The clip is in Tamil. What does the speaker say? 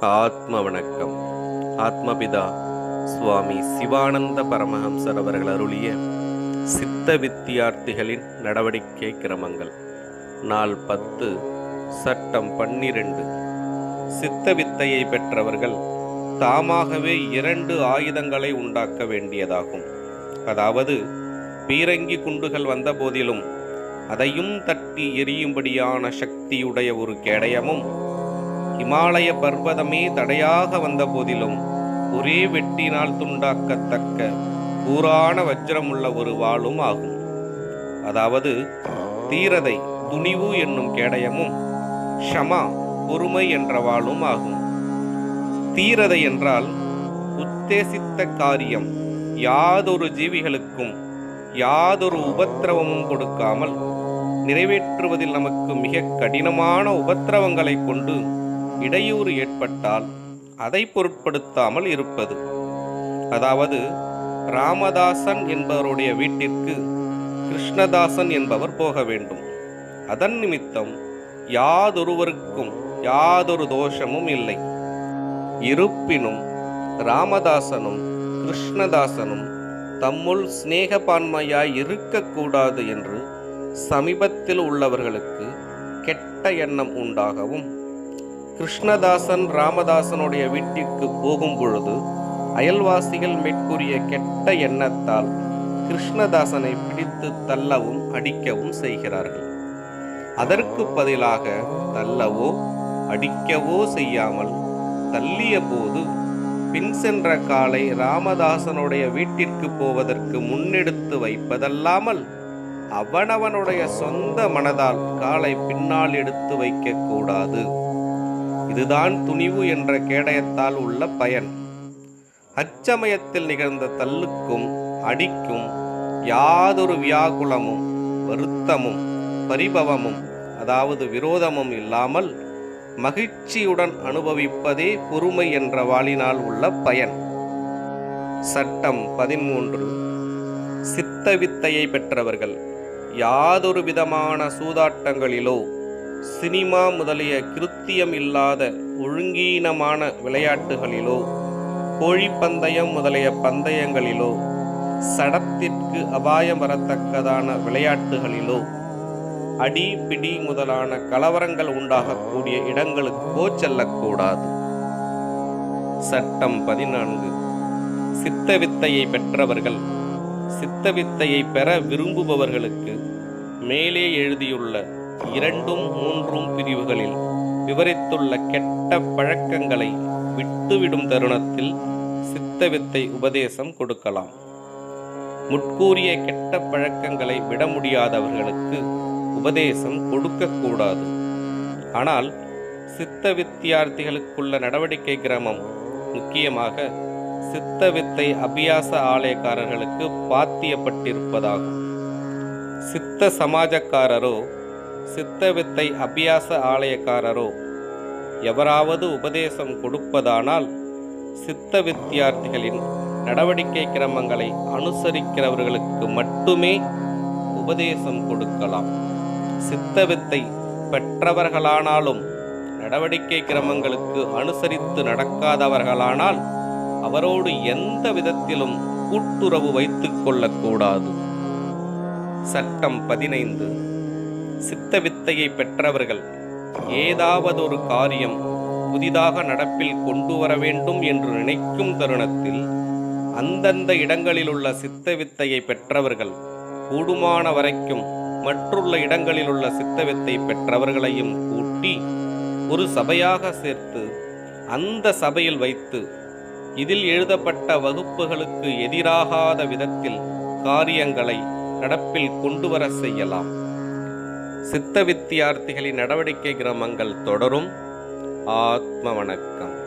ஆத்ம வணக்கம் ஆத்மபிதா சுவாமி சிவானந்த பரமஹம்சர் அவர்கள் அருளிய சித்த வித்தியார்த்திகளின் நடவடிக்கை கிரமங்கள். நாள் பத்து சட்டம் பன்னிரண்டு. சித்த வித்தையை பெற்றவர்கள் தாமாகவே இரண்டு ஆயுதங்களை உண்டாக்க வேண்டியதாகும். அதாவது பீரங்கி குண்டுகள் வந்த போதிலும் அதையும் தட்டி எரியும்படியான சக்தியுடைய ஒரு கேடயமும் இமாலய பர்வதமே தடையாக வந்த போதிலும் ஒரே வெட்டினால் துண்டாக்கத்தக்க கூறான வஜ்ரமுள்ள ஒரு வாளும் ஆகும். அதாவது தீரதை துணிவு என்னும் கேடயமும் ஷமா பொறுமை என்ற வாளும் ஆகும். தீரதை என்றால் உத்தேசித்த காரியம் யாதொரு ஜீவிகளுக்கும் யாதொரு உபத்திரவமும் கொடுக்காமல் நிறைவேற்றுவதில் நமக்கு மிக கடினமான உபத்திரவங்களை கொண்டு இடையூறு ஏற்பட்டால் அதை பொருட்படுத்தாமல் இருப்பது. அதாவது ராமதாசன் என்பவருடைய வீட்டிற்கு கிருஷ்ணதாசன் என்பவர் போக வேண்டும். அதன் நிமித்தம் யாதொருவருக்கும் யாதொரு தோஷமும் இல்லை. இருப்பினும் ராமதாசனும் கிருஷ்ணதாசனும் தம்முள் சிநேகப்பான்மையாய் இருக்கக்கூடாது என்று சமீபத்தில் உள்ளவர்களுக்கு கெட்ட எண்ணம் உண்டாகவும் கிருஷ்ணதாசன் ராமதாசனுடைய வீட்டிற்கு போகும் பொழுது அயல்வாசிகள் மேற்கூறிய கெட்ட எண்ணத்தால் கிருஷ்ணதாசனை பிடித்து தள்ளவும் அடிக்கவும் செய்கிறார்கள். அதற்கு பதிலாக தள்ளவோ அடிக்கவோ செய்யாமல் தள்ளிய போது பின் சென்ற காலை ராமதாசனுடைய வீட்டிற்கு போவதற்கு முன்னெடுத்து வைப்பதல்லாமல் அவனவனுடைய சொந்த மனதால் காலை பின்னால் எடுத்து வைக்கக்கூடாது. இதுதான் துணிவு என்ற கேடயத்தால் உள்ள பயன். அச்சமயத்தில் நிகழ்ந்த தள்ளுக்கும் அடிக்கும் யாதொரு வியாகுலமும் வருத்தமும் பரிபவமும் அதாவது விரோதமும் இல்லாமல் மகிழ்ச்சியுடன் அனுபவிப்பதே பொறுமை என்ற வாளினால் உள்ள பயன். சட்டம் பதிமூன்று சித்த வித்தையை பெற்றவர்கள் யாதொரு விதமான சூதாட்டங்களிலோ சினிமா முதலிய கிருத்தியம் இல்லாத ஒழுங்கீனமான விளையாட்டுகளிலோ கோழிப்பந்தயம் முதலிய பந்தயங்களிலோ சடத்திற்கு அபாயம் வரத்தக்கதான விளையாட்டுகளிலோ அடி பிடி முதலான கலவரங்கள் உண்டாகக்கூடிய இடங்களுக்கோ செல்லக்கூடாது சட்டம் பதினான்கு. சித்த வித்தையை பெற்றவர்கள் சித்த வித்தையை பெற விரும்புபவர்களுக்கு மேலே எழுதியுள்ள இரண்டும் மூன்றும் பிரிவுகளில் விவரித்துள்ள கெட்ட பழக்கங்களை விட்டுவிடும் தருணத்தில் சித்த வித்தை உபதேசம் கொடுக்கலாம். முட்கூறிய கெட்ட பழக்கங்களை விட முடியாதவர்களுக்கு உபதேசம் கொடுக்கக்கூடாது. ஆனால் சித்த வித்தியார்த்திகளுக்குள்ள நடவடிக்கை கிரமம் முக்கியமாக சித்த வித்தை அபியாச ஆலயக்காரர்களுக்கு பாத்தியப்பட்டிருப்பதாகும். சித்த சமாஜக்காரரோ சித்த வித்தை அபியாச ஆலயக்காரரோ எவராவது உபதேசம் கொடுப்பதானால் சித்த வித்தியார்த்திகளின் நடவடிக்கை கிரமங்களை அனுசரிக்கிறவர்களுக்கு மட்டுமே உபதேசம் கொடுக்கலாம். சித்த வித்தை பெற்றவர்களானாலும் நடவடிக்கை கிரமங்களுக்கு அனுசரித்து நடக்காதவர்களானால் அவரோடு எந்த விதத்திலும் கூட்டுறவு வைத்துக் கொள்ளக்கூடாது. சட்டம் பதினைந்து. சித்த வித்தையை பெற்றவர்கள். ஏதாவது ஒரு காரியம் புதிதாக நடப்பில் கொண்டு வர வேண்டும் என்று நினைக்கும் தருணத்தில் அந்தந்த இடங்களில் உள்ள சித்த வித்தையை பெற்றவர்கள் கூடுமான வரைக்கும் மற்றுள்ள இடங்களில் உள்ள சித்த வித்தை பெற்றவர்களையும் கூட்டி ஒரு சபையாக சேர்த்து அந்த சபையில் வைத்து இதில் எழுதப்பட்ட வகுப்புகளுக்கு எதிராகாத விதத்தில் காரியங்களை நடப்பில் கொண்டு வர செய்யலாம். சித்த வித்தியார்த்திகளின் நடவடிக்கை கிரமங்கள் தொடரும். ஆத்ம வணக்கம்.